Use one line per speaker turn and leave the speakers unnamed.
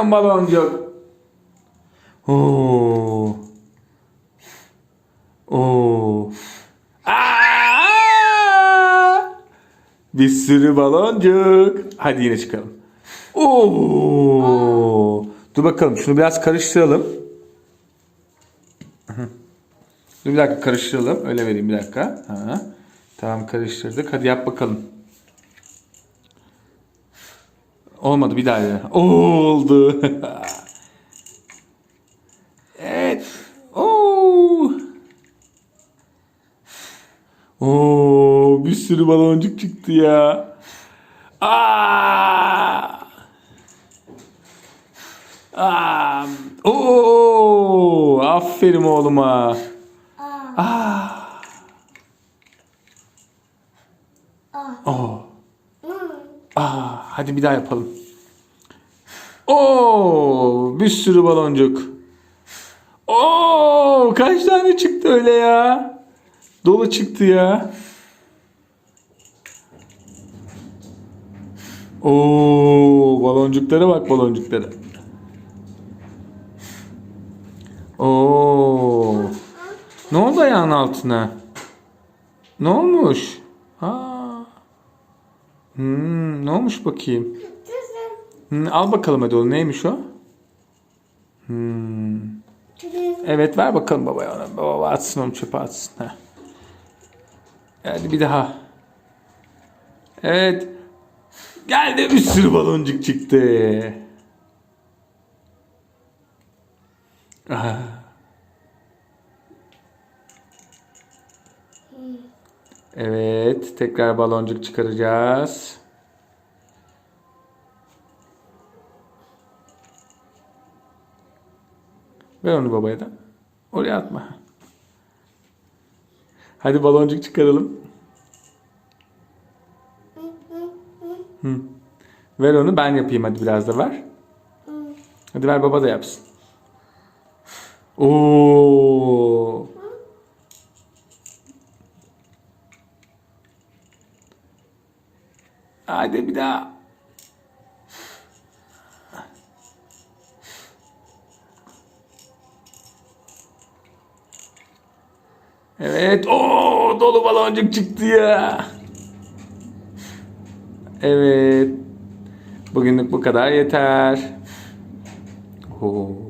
milyon baloncuk. Oo. Oo. Aa! Bir sürü baloncuk. Hadi yine çıkalım. Oo. Dur bakalım şunu biraz karıştıralım. Dur bir dakika karıştıralım. Öyle vereyim bir dakika. Ha. Tamam karıştırdık. Hadi yap bakalım. Olmadı bir daha. oldu. evet. Oo. Oo, bir sürü baloncuk çıktı ya. Aa! Aa! Oo! Aferin oğluma. Aa, hadi bir daha yapalım. Oo, bir sürü baloncuk. Oo, kaç tane çıktı öyle ya? Dolu çıktı ya. Oo, baloncuklara bak baloncuklara. Oo. Ne oldu ayağın altına? Ne olmuş? Aa. Hmm, ne olmuş bakayım? Hmm, al bakalım hadi oğlum. Neymiş o? Hmm. Evet ver bakalım babaya ona. Baba atsın onu çöpe atsın. Heh. Hadi bir daha. Evet. Geldi bir sürü baloncuk çıktı. Aha. Evet, tekrar baloncuk çıkaracağız. Ver onu babaya da. Oraya atma. Hadi baloncuk çıkaralım. Hı. Ver onu ben yapayım hadi biraz da ver. Hadi ver baba da yapsın. Oo. Hadi bir daha. Evet. Oo, dolu baloncuk çıktı ya. Evet. Bugünlük bu kadar yeter. Oo.